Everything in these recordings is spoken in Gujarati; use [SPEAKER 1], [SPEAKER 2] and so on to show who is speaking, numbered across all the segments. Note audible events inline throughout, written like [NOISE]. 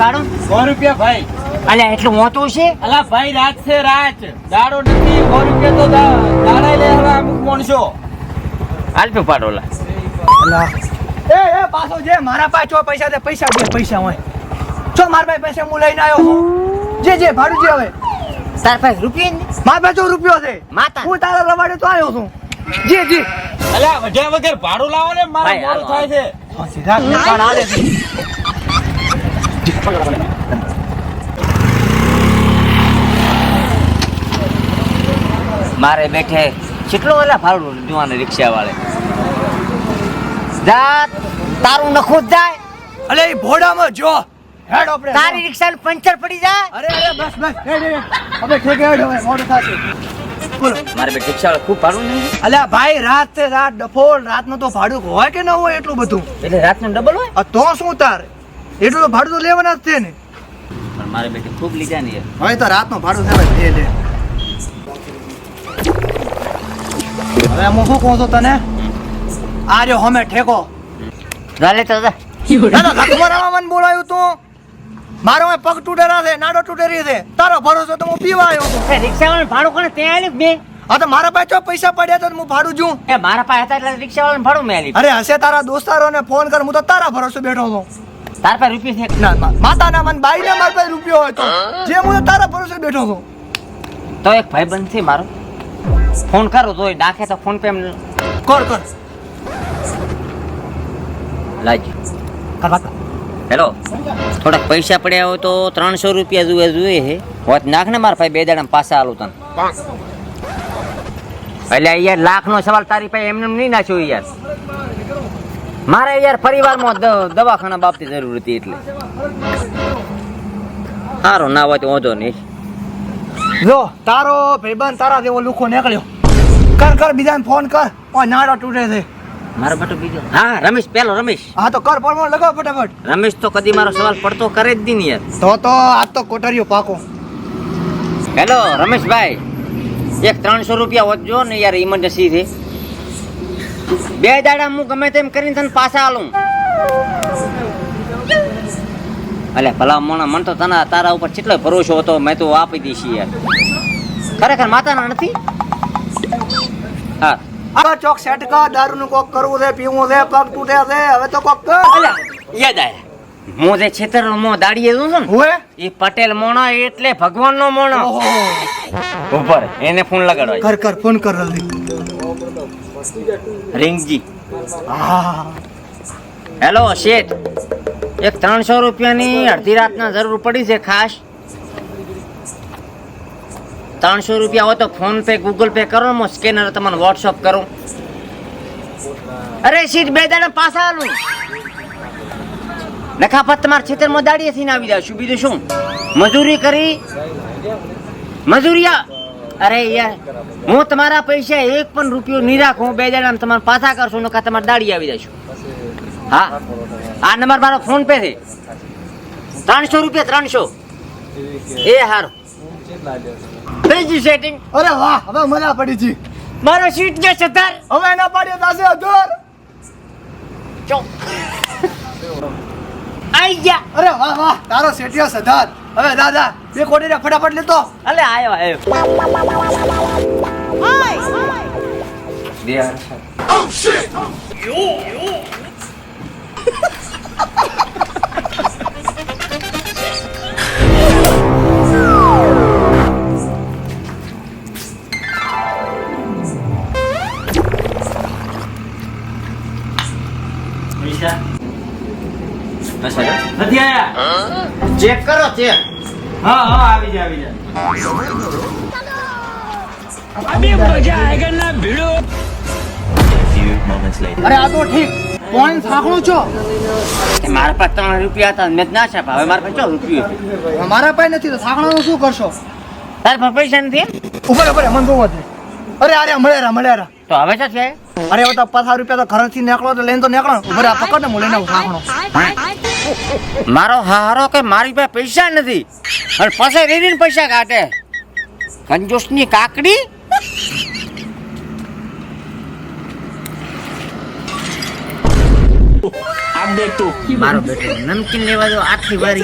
[SPEAKER 1] ભાડું
[SPEAKER 2] સો રૂપિયા ભાઈ.
[SPEAKER 1] અલ્યા એટલું મોટું છે?
[SPEAKER 2] અલા ભાઈ રાત છે રાત. દાડો નથી સો રૂપિયા તો દાડા લે હવે અમુક માણસો.
[SPEAKER 1] હાલતું પાડોલા
[SPEAKER 3] એ એ પાછો જે મારા પાછો પૈસા દે પૈસા દે પૈસા હોય. જો મારા પાસે પૈસા હું લઈને આવ્યો છું. જે જે ભાડું જે હવે
[SPEAKER 1] તાર પાસે રૂપિયા
[SPEAKER 3] મારા પાસે રૂપિયો છે.
[SPEAKER 1] માતા.
[SPEAKER 3] હું તારા રવાડે તો આવ્યો છું. જી જી.
[SPEAKER 2] અલા વઢ્યા વગર ભાડું લાવો ને મારા
[SPEAKER 1] ભાઈ,
[SPEAKER 2] મોડું થાય છે.
[SPEAKER 3] સીધા પણ આલે છે.
[SPEAKER 1] મારે બેઠે કેટલો ઓલા ભાડું જોવાને રિક્ષા વાળે જા તારું નખું જાય.
[SPEAKER 3] અલે એ ભોડામાં જો. હેડ આપણે
[SPEAKER 1] તારી રિક્ષા પંચર પડી જાય?
[SPEAKER 3] અરે અરે બસ બસ હેડ હેડ. હવે ઠેકે હેડ હવે મોડું થશે. બોલો.
[SPEAKER 1] મારે બેઠે રિક્ષા વાળા ખૂબ ભાડું નહીં
[SPEAKER 3] અલ્યા ભાઈ રાત રાત ડફોળ રાતનો તો ભાડું હોય કે ન હોય એટલું બધું?
[SPEAKER 1] એટલે રાતનું ડબલ હોય?
[SPEAKER 3] તો શું તાર? એટલું તો ભાડું તો લેવાના જ છે ને.
[SPEAKER 1] પણ મારે બેટી ખૂબ લીધા ને
[SPEAKER 3] હવે તો રાતનો ભાડું છે ભાઈ લે લે. હવે હું શું કહું છું તને? આ રહ્યો હમે ઠેકો.
[SPEAKER 1] ચાલે તો
[SPEAKER 3] મને બોલાયું તું. મારો પગ તૂટેલા છે નાડો તૂટેલી છે. તારો ભરોસો તો હું પીવા આવ્યો છું.
[SPEAKER 1] રિક્ષા ભાડું કોને? ત્યાં આલ્યું બે
[SPEAKER 3] હા તો મારા પાસે પૈસા પડ્યા તો હું ભાડું જું
[SPEAKER 1] એ મારા પાસે હતા એટલે રિક્ષા વાળાને ભાડું મેં
[SPEAKER 3] અરે હશે તારા દોસ્તારોને ફોન કર હું તો તારા ભરોસે બેઠો છું.
[SPEAKER 1] તાર પાસે રૂપિયો છે?
[SPEAKER 3] ના માતાના મન બાઈને માર પાસે રૂપિયો હોય તો જે હું તારા ભરોસે બેઠો છું
[SPEAKER 1] તો એક ભાઈ બંધ છે મારો. ફોન કરો તો નાખે તો ફોન પે એમ
[SPEAKER 3] કર કર
[SPEAKER 1] લાજો
[SPEAKER 3] કર
[SPEAKER 1] હેલો. થોડાક પૈસા પડ્યા હોય તો ત્રણસો રૂપિયા જુએ જોઈએ છે હોત નાખ ને મારા ભાઈ બે દાડા પાછા આલું તને. એટલે યાર લાખ નો સવાલ તારી પાસે એમને એમ નહીં નાખ્યો યાર. મારે યાર પરિવારમાં દવાખાના બાબતે જરૂર હતી એટલે. સારો ના હોય તો વાંધો નહીં.
[SPEAKER 3] જો તારો ભાઈબંધ તારા જેવો લુખો નીકળ્યો. કર કર બીજાને ફોન કર. ઓ નાડો તૂટે છે.
[SPEAKER 1] મારો બટો બીજો. હા રમેશ પેલો રમેશ.
[SPEAKER 3] હા તો કર ફોન લગાવ ફટાફટ.
[SPEAKER 1] રમેશ તો કદી મારો સવાલ પડતો કરે જ નહીં યાર.
[SPEAKER 3] તો તો આ તો કોટરીઓ પાકો.
[SPEAKER 1] હેલો રમેશભાઈ. એક ત્રણસો રૂપિયા વધજો ને યાર ઇમરજન્સી છે બે દાડા હું ગમે તેમ કરીને તને પાછા આલું. અલે ભલા મોણા મન તો તને તારા ઉપર કેટલો ભરોસો હતો મેં તો આપી દઈશ યાર ખરેખર માતાના નથી? હા.
[SPEAKER 3] આ ચોક સેટ કર દારૂ નું કોક કરવું છે પીવું છે પગ તૂટે છે હવે તો કોક કર.
[SPEAKER 1] અલ્યા યાદ આયા. હું જે છેતર મો દાડીએ જોઉં છું ને
[SPEAKER 3] હુએ
[SPEAKER 1] એ પટેલ મોણો એટલે ભગવાનનો મોણો.
[SPEAKER 3] ઓહો.
[SPEAKER 1] ઉપર એને ફોન લગાડવા
[SPEAKER 3] કર કર ફોન કર જલ્દી.
[SPEAKER 1] રિંગજી
[SPEAKER 3] હા
[SPEAKER 1] હેલો, શેઠ. એક ત્રણસો રૂપિયાની અડધી રાતના જરૂર પડી છે, ખાસ. ત્રણસો રૂપિયા હોય તો ફોન પે ગૂગલ પે કરો, હું સ્કેનર તમને વોટ્સઅપ કરું. અરે સીટ બે દાડા પાછા આલું. નખાપત તમારા ખેતરમાં દાડીએથી આવી જાશું બીજું શું? મજૂરી કરી? મજૂરિયા અરે યાર હું તમારા પૈસા એક પણ રૂપિયો નહીં રાખું બે જણા તમારે પાછા કરશો નકા તમારે દાડી આવી જશું હા? આ નંબર મારો ફોન પે થી ત્રણસો રૂપિયા ત્રણસો. એ હારું. થઈ ગયું સેટિંગ
[SPEAKER 3] અરે વાહ હવે મજા પડી જી.
[SPEAKER 1] મારો સીટ જે છે તાર
[SPEAKER 3] હવે એના પાડ્યો દાસે અધર?
[SPEAKER 1] ચો આઈ ગયા.
[SPEAKER 3] અરે વાહ વાહ તારો સેટિયો સધાર. હવે દાદા બે કોટી ફટાફટ લેતો.
[SPEAKER 1] અલે આયો આયો. બે હાથ. પૈસા [LAUGHS]
[SPEAKER 2] નથી આયા?
[SPEAKER 1] ચેક કરો ચેક
[SPEAKER 2] હા હા આવી જા આવી જા
[SPEAKER 3] અરે આ તો ઠીક. છો?
[SPEAKER 1] મારા પાસે ત્રણ રૂપિયા હતા મેં જ ના છે હવે મારા પાસે ચો રૂપિયો
[SPEAKER 3] મારા પાસે નથી તો સાંકળાનું શું કરશો?
[SPEAKER 1] તારા પાસે પૈસા નથી?
[SPEAKER 3] ઉપર ઉપર મન બહુ વધે. અરે અરે મળ્યા મળ્યા
[SPEAKER 1] તો હવે છે?
[SPEAKER 3] અરે તો પચાસ રૂપિયા તો ઘરેથી નીકળો તો લઈને તો નીકળો. ઉપર આ પકડ ને હું લઈને આવું
[SPEAKER 1] મારો હારો કે મારી પાસે પૈસા નથી. અને પછી રેડીને પૈસા કાઢે. કંજોસની કાકડી?
[SPEAKER 2] આ
[SPEAKER 1] મારો બેટો નમકીન લેવા દો આટલી વાર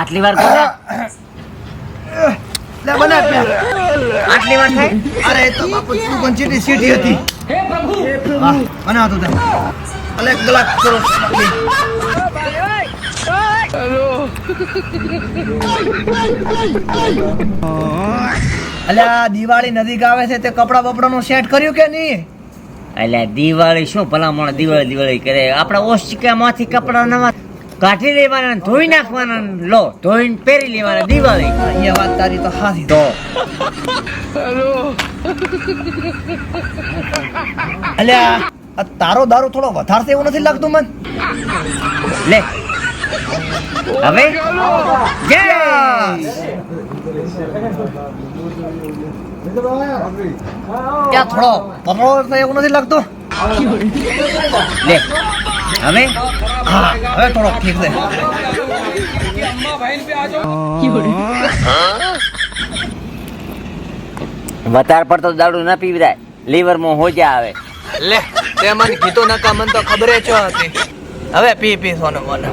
[SPEAKER 1] આટલી વાર કોને?
[SPEAKER 3] લે બને.
[SPEAKER 1] આટલી વાર થાય?
[SPEAKER 3] અરે તો બાપુ તું પણ ચીટી સીટી હતી. હા બનાવતો તે અલે એક ગ્લાસ કરો અલ્યા દિવાળી નજીક આવે છે તે કપડા બપડાનું સેટ કર્યું કે નહીં?
[SPEAKER 1] એટલે દિવાળી શું ભલામણ દિવાળી દિવાળી કરે? આપણા ઓશિકામાંથી કપડા નવા કાઢી લેવાના ધોઈ નાખવાના લો ધોઈને પહેરી લેવાના દિવાળી.
[SPEAKER 3] અહીંયા વાત તારી તો હાથી
[SPEAKER 1] તો.
[SPEAKER 3] અલ્યા. આ તારો દારૂ થોડો વધારે એવું નથી લાગતું મન?
[SPEAKER 1] લે. હવે? જય!
[SPEAKER 3] ત્યાં થોડો પતળો એવું નથી લાગતું?
[SPEAKER 1] લે. હવે
[SPEAKER 3] હા હવે થોડો ઠીક છે.
[SPEAKER 1] વધાર પડતો દારૂ ના પીવડાય લીવરમાં હોજા આવે.
[SPEAKER 3] લે તે મને કીધું નકા મને તો ખબર જ હતી. હવે પી પી સોનું મને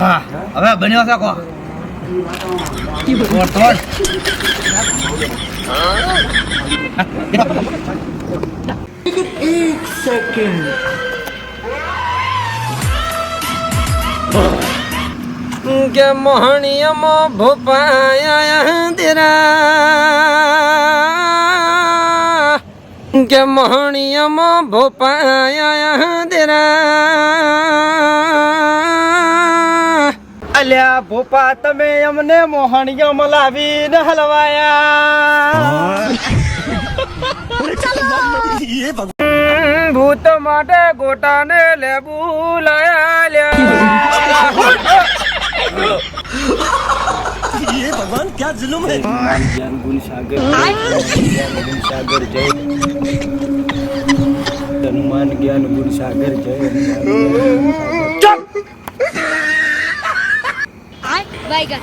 [SPEAKER 3] હા હવે બન્યો છે કો થોડ થોડ
[SPEAKER 2] કે મોહણીયમાં ભોપાયા દેરા. કે મોહણીયમાં ભોપાયા દેરા. અલ્યા ભોપા, તમે અમને મોહણીયમાં લાવીને હલવાયા. ભૂત માટે ગોટાને લેબુ લાયા હનુમાન જ્ઞાન ગુણ સાગર જય
[SPEAKER 4] Bye,
[SPEAKER 2] લે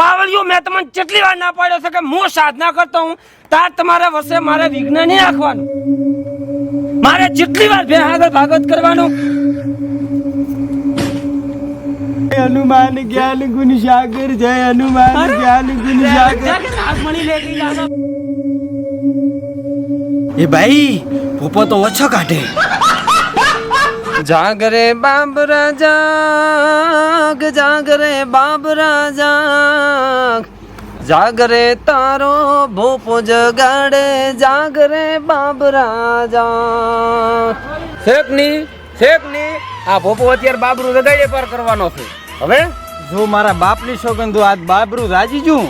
[SPEAKER 2] પાવલિયો મેં તમને કેટલી વાર ના પાડ્યો છે કે હું સાધના કરતો હું તાર તમારા વર્ષે મારે વિઘ્ન નહીં રાખવાનું. મારે જેટલી વાર બે આગળ ભાગવત કરવાનું. હનુમાન જ્ઞાન ગુણ સાગર જય હનુમાન જ્ઞાન ગુણ સાગર. એ ભાઈ પોપો તો ઓછો કાઢે. જાગરે બાબરા જાગ જાગરે બાબ જાગ જાગરે તારો ભોપો જગાડે જાગરે બાબરા જાગ શેખની શેખની આ ભોપો અત્યારે બાબરું રગાડે પાર કરવાનો છે. હવે, જો મારા બાપની સોગંધો આજ બાબરું રાજી જું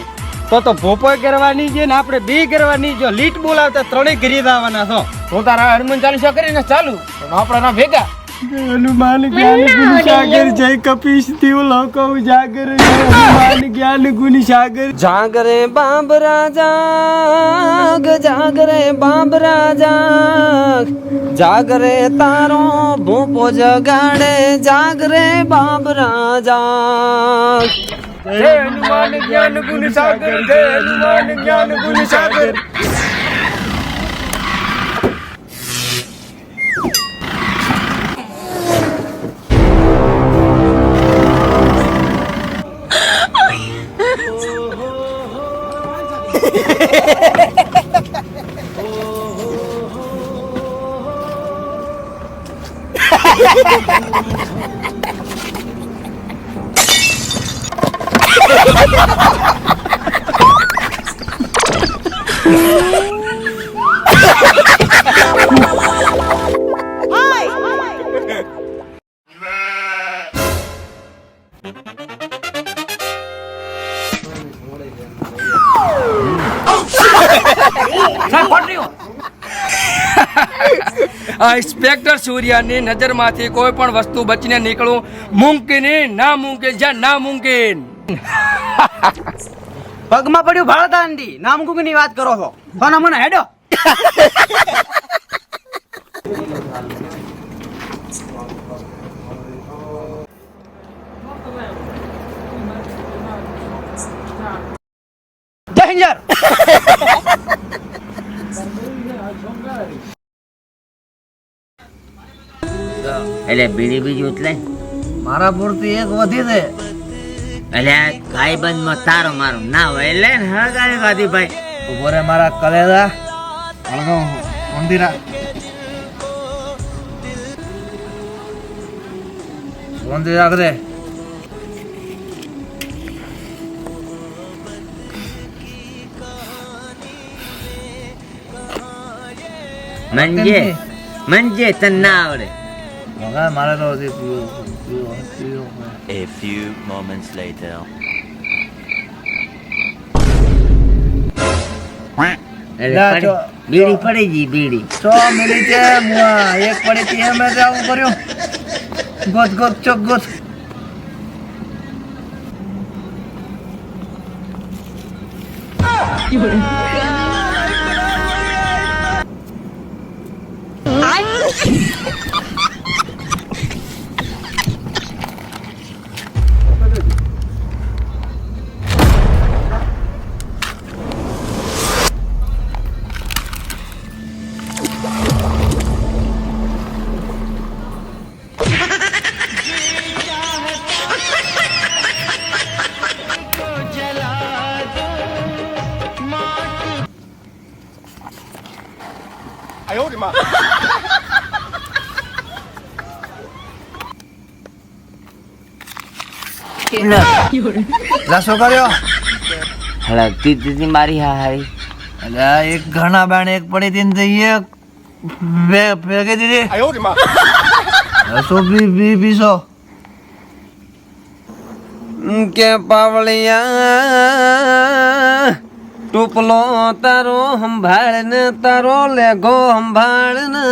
[SPEAKER 2] તો તો ભોપો કરવાની છે ને આપણે બે કરવાની જો લીટ બોલાવતા ત્રણેય ઘરી દેવાના છો. હું તારા હનુમાન ચાલીસા કરીને ચાલુ. આપણા ભેગા. હનુમાન જ્ઞાન ગુણ સાગર જય કપીશ દેવ લોકો ઉજાગર હનુમાન જ્ઞાન ગુણ સાગર જાગરે બાબ રાજા જાગરે બાબ રાજા. જાગરે તારો ભૂપો જગાડે જાગરે બાબ રાજા. જય હનુમાન જ્ઞાન ગુણ સાગર જય હનુમાન જ્ઞાન ગુણ સાગર ઇન્સ્પેક્ટર સૂર્યાની નજરમાંથી કોઈ પણ વસ્તુ બચીને નીકળવું મુમકિન ના મુમકિન જ્યાં ના મુમકિન.
[SPEAKER 3] પગમાં પડ્યું ભાળતાંડી નામની વાત કરો છો. પણ મને હેડો.
[SPEAKER 5] હિંજર
[SPEAKER 1] એટલે બીડી બીજી એટલે
[SPEAKER 6] મારા પૂરતી એક વધી દે.
[SPEAKER 1] એટલે ગાય બંધમાં તારો મારો ના હોય. એટલે હા ગાય ગાદી ભાઈ.
[SPEAKER 6] ઊભો રે મારા કલેજા. અળગો મંદિરા મંદિર ઊંધી
[SPEAKER 1] મંજે મંજે તને ના આવડે.
[SPEAKER 6] હવે મારે તો હજી પીવું પીવું પીવું
[SPEAKER 4] A few moments later.
[SPEAKER 1] એટલે
[SPEAKER 6] જો-
[SPEAKER 1] બીડી પડી ગઈ બીડી
[SPEAKER 6] છ મિનિટે મુઆ એક પડી તી એમ જ આવું કર્યું ગોત ગોત ચોક ગોત [LAUGHS] લા. શું કર્યો?
[SPEAKER 1] હળગતી દીધી મારી હા હારી.
[SPEAKER 6] અલે એક ઘણા બાણ એક પડી દીન ને તો એક બે ભેગી દીધી હવે બી બી પી પીશો?
[SPEAKER 2] કે પાવળિયા ટુપલો તારો સંભાળ ને તારો લેગો સંભાળ ને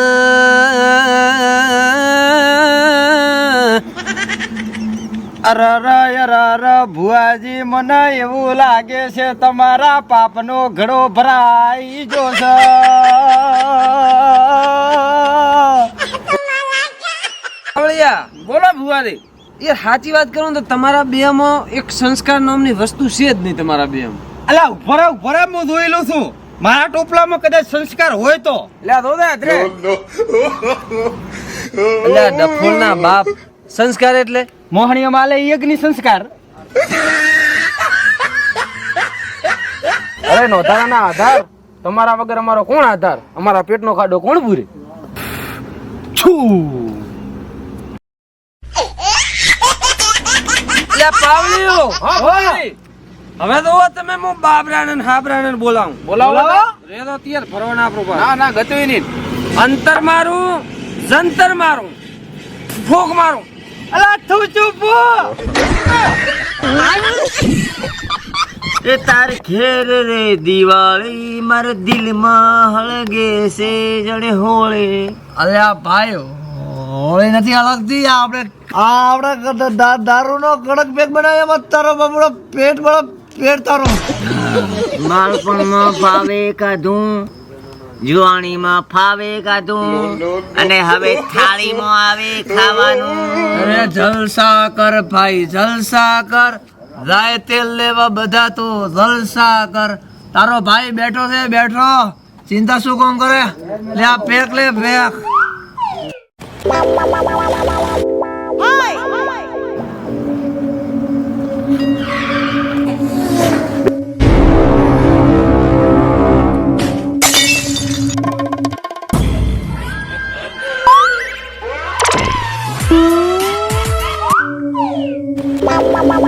[SPEAKER 5] અરર ભુવાજી મને એવું લાગે છે તમારા પાપનો ઘડો ભરાઈ જો છે.
[SPEAKER 2] બોલો ભુવાજી. એ સાચી વાત કરું તો તમારા બેમાં એક સંસ્કાર નામની વસ્તુ છે જ નહીં તમારા બેમાં.
[SPEAKER 5] અલા ઊભો રહે હું જોઈ લઉં છું. મારા ટોપલામાં કદાચ સંસ્કાર હોય તો.
[SPEAKER 2] લે દો દે ત્રે એટલે ડફોળના બાપ. સંસ્કાર એટલે?
[SPEAKER 5] મોહણીઓ માલે યજ્ઞ સંસ્કાર.
[SPEAKER 2] અરે નોધારાના આધાર? તમારા વગર અમારો કોણ આધાર? અમારા પેટનો ખાડો કોણ પૂરે એટલે પાવલીઓ! હવે તો તમે હું બાબરાણન હાબરાણન બોલાવું. બોલાવો રે તો તિયાર ફરવાના આપણો ના ના ગતવી નહીં અંતર મારું જંતર મારું. ફોક મારું.
[SPEAKER 5] અલા તું ચૂપ
[SPEAKER 1] એ તાર ઘેર રે દિવાળી મારા દિલમાં હળગે છે જડે હોળે.
[SPEAKER 6] અરે આ ભાઈ હોળી નથી હળગતી આ આપણે આ આપણે દા- દારૂનો કડક પેક બનાવ્યો એમાં તારો બબડો પેટ બળો પેટ તારો.
[SPEAKER 1] બાળપણમાં ભાવે કાધું જુવાણીમાં ફાવે કાધું અને હવે થાળીમાં આવે ખાવાનું.
[SPEAKER 6] અરે જલસા કર ભાઈ જલસા કર જાય તેલ લેવા બધા તો જલસા કર તારો ભાઈ બેઠો છે બેઠો. ચિંતા શું કોમ કરે? લે આ પેક લે પેક.
[SPEAKER 5] mama mama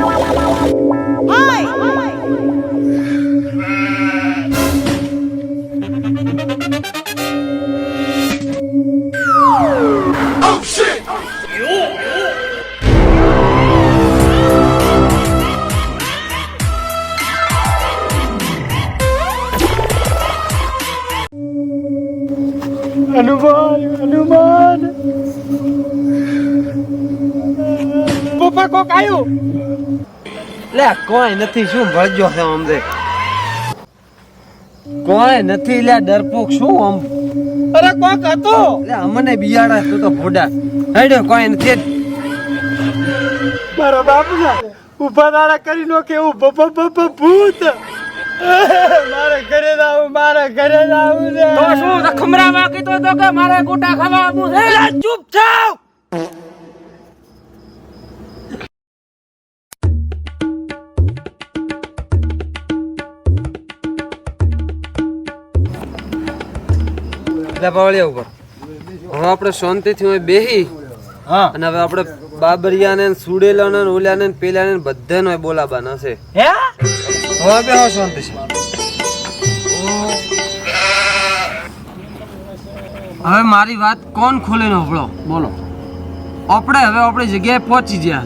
[SPEAKER 5] આવ્યું
[SPEAKER 2] લે કોઈ નથી શું ભળજો છે આમ દે? કોઈ નથી લે ડરપોક શું આમ?
[SPEAKER 5] અરે કોક હતો.
[SPEAKER 2] લે અમને બિયાડા તું તો ભોડા. હેડો કોઈ નથી.
[SPEAKER 5] મારો બાપ ઊભા દાડા કરી નો કેવું બબ બબ ભૂત. મારે ઘરે આવું મારે ઘરે છે.
[SPEAKER 7] તો શું ખમરા તો તો કે મારે ગોટા ખાવા આવું છે
[SPEAKER 5] ચૂપ થાવ.
[SPEAKER 2] પાવળિયા ઉપર. હવે આપણે શાંતિથી હોય બેહી.
[SPEAKER 5] હા.
[SPEAKER 2] અને હવે આપણે બાબરિયાને ને સુડેલાને ઓલાને પેલાને બધાને હોય બોલાબાના છે.
[SPEAKER 5] હે?
[SPEAKER 2] હવે બેહો શાંતિ છે. હવે મારી વાત કોણ ખોલીને આપણો બોલો. આપણે હવે આપણી જગ્યાએ પહોંચી ગયા.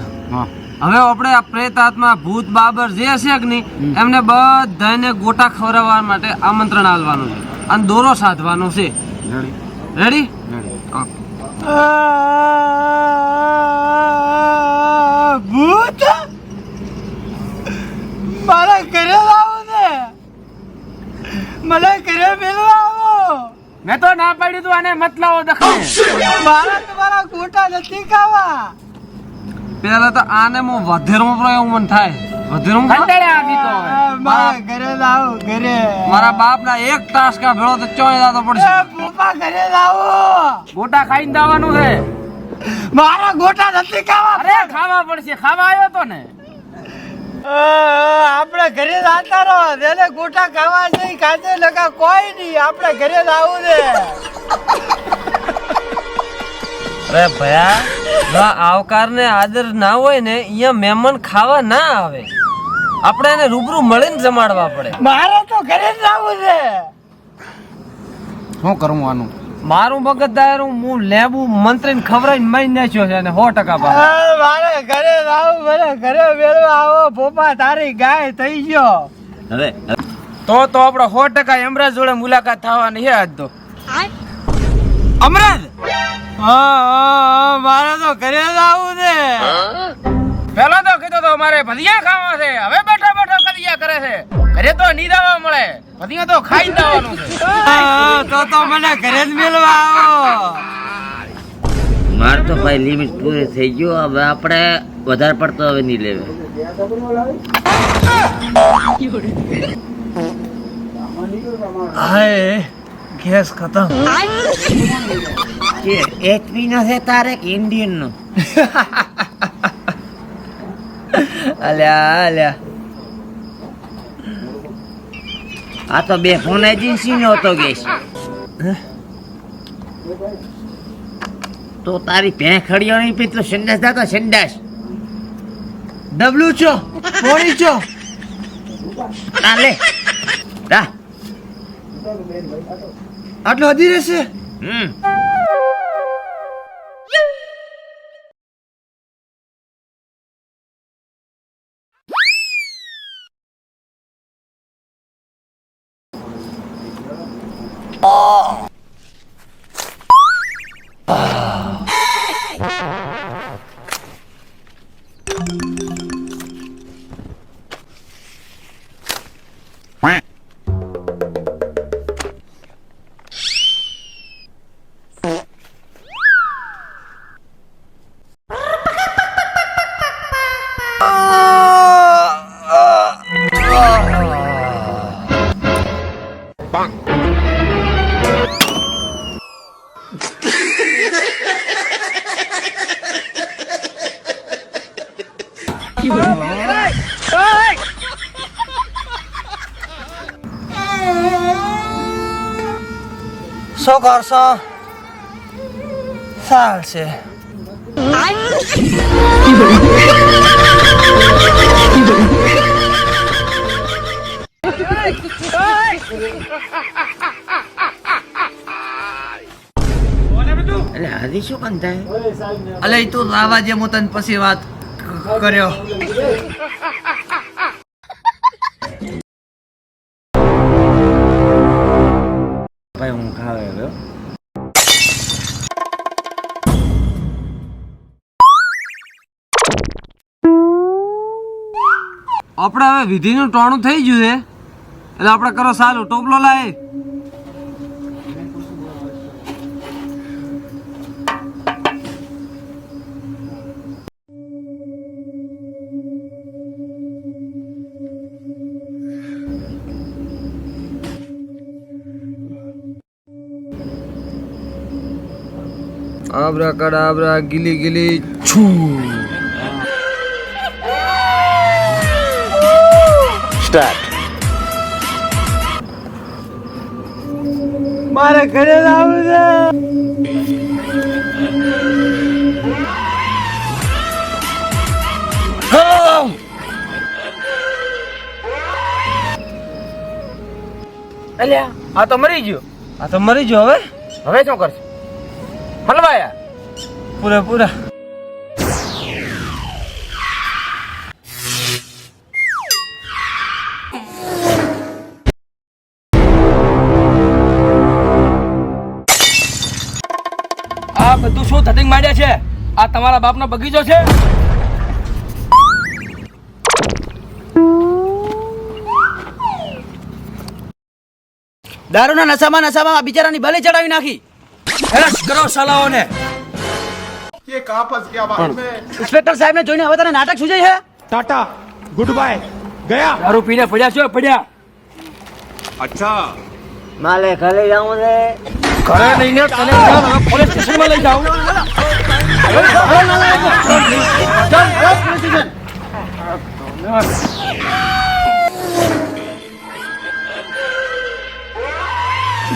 [SPEAKER 2] હવે આપણે આ પ્રેત આત્મા ભૂત બાબર જે હશે કે નહીં એમને બધાને ગોટા ખવડાવવા માટે આમંત્રણ આલવાનું છે. અને દોરો સાધવાનો છે. રેડી
[SPEAKER 5] આ ભૂત? મારા ઘરે લાવો ને. મને ઘરે મેળવા આવો
[SPEAKER 7] મેં તો ના પાડ્યું તું આને મત લાવો દખને.
[SPEAKER 5] મારા તમારા ગોટા નથી ખાવા.
[SPEAKER 2] પેલા તો આને મો વધેરમાં પ્રયોગ મન થાય.
[SPEAKER 7] તો
[SPEAKER 5] મારા ઘરે આવો ઘરે.
[SPEAKER 2] મારા બાપના એક ટાસકા ભેળો તો ચોય દાતો પડશે.
[SPEAKER 5] પપ્પા ઘરે આવો
[SPEAKER 7] ગોટા ખાઈને દાવાનું છે.
[SPEAKER 5] મારા ગોટા નથી ખાવા.
[SPEAKER 7] અરે ખાવા પડશે. ખાવા આવ્યો તો ને.
[SPEAKER 5] આપણે ઘરે જાતા રહો. જેને ગોટા ખાવા નહીં ખાતે લગા કોઈ નહીં. આપણે ઘરે જ આવું છે.
[SPEAKER 2] અરે ભયા આવકાર ને આદર ના હોય ને અહીંયા મહેમાન ખાવા ના આવે. આપણે એને રૂબરૂ મળીને જમાડવા પડે.
[SPEAKER 5] મારે તો ઘરે જ આવવું છે.
[SPEAKER 2] શું કરું આનું? મારું મગજ દાયરું હું લેબુ મંત્રીને ખવડાવીને મરી નાખ્યો છે અને સો ટકા
[SPEAKER 5] મારે ઘરે આવું મને ઘરે મેળવા આવો પોપા તારી ગાય થઈ ગયો.
[SPEAKER 1] હવે
[SPEAKER 7] તો તો આપણો સો ટકા એમરાજ જોડે મુલાકાત થવાની છે આજ તો. અમરાજ
[SPEAKER 5] હા, મારે તો ઘરે જ આવું છે.
[SPEAKER 7] પેલો તો કીધો તો મારે ભજીયા ખાવા છે. હવે કરે છે. ઘરે તો નીદાવા મળે. ભදිયા તો ખાઈ જવાનું છે.
[SPEAKER 5] તો તો મને ઘરે જ મેળવા આવો.
[SPEAKER 1] માર તો ભાઈ લિમિટ પૂરી થઈ ગયું. હવે આપણે વધારે પડતો હવે નહીં લેવે.
[SPEAKER 5] હાય ગેસ ખતમ.
[SPEAKER 1] કે એચપી નો છે તારે કે ઇન્ડિયન નો? [LAUGHS]
[SPEAKER 5] અલ્યા અલ્યા.
[SPEAKER 1] આ તો બે ફોન એજન્સી નો હતો ગેસ તો તારી ભેં ખડીઓ નહીં પી સંડાસ દાતા સંડાસ.
[SPEAKER 5] ડબલું છો? પોણી છો?
[SPEAKER 1] આ લે. રા
[SPEAKER 5] આટલો હજી રહેશે
[SPEAKER 1] હમ.
[SPEAKER 5] કરશો ચાલશે
[SPEAKER 1] એટલે હજી શું કામ
[SPEAKER 5] અલે તું લાવા જે હું તને પછી વાત કર્યો
[SPEAKER 2] આપણે હવે વિધિનું ટોણું થઈ ગયું છે. એટલે આપણે કરો સારું. ટોપલો લાય. આબરા કડા આબરા ગીલી ગીલી છૂ.
[SPEAKER 3] મારે ઘરે આવું છે.
[SPEAKER 7] અલ્યા આ તો મરી ગયો.
[SPEAKER 2] આ તો મરી ગયો હવે?
[SPEAKER 7] હવે શું કરશે? હલવાયા
[SPEAKER 2] પૂરા.
[SPEAKER 7] આ તમારા બાપનો બગીચો છે
[SPEAKER 3] દારૂના નશામાં નશામાં બિચારાની બલી ચડાવી નાખી
[SPEAKER 7] એરેસ્ટ કરો સાલાઓને
[SPEAKER 3] ઇન્સ્પેક્ટર સાહેબ ને જોઈને હવે તને નાટક સૂજે છે
[SPEAKER 8] टाटा गुड बाय गया
[SPEAKER 7] દારૂ પીને પડ્યા છો પડ્યા
[SPEAKER 8] अच्छा
[SPEAKER 1] માલે ઘરે જાઉં છે
[SPEAKER 7] ઘરે લઈને તને પોલીસ સ્ટેશનમાં લઈ જાઉં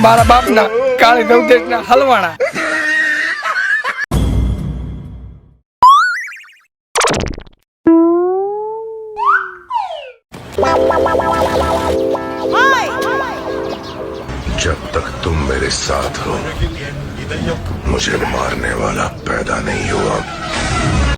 [SPEAKER 7] મારા બાપના કાળી નવદેશના હલવાણા
[SPEAKER 9] जब तक तुम मेरे साथ हो मुझे मारने वाला पैदा नहीं हुआ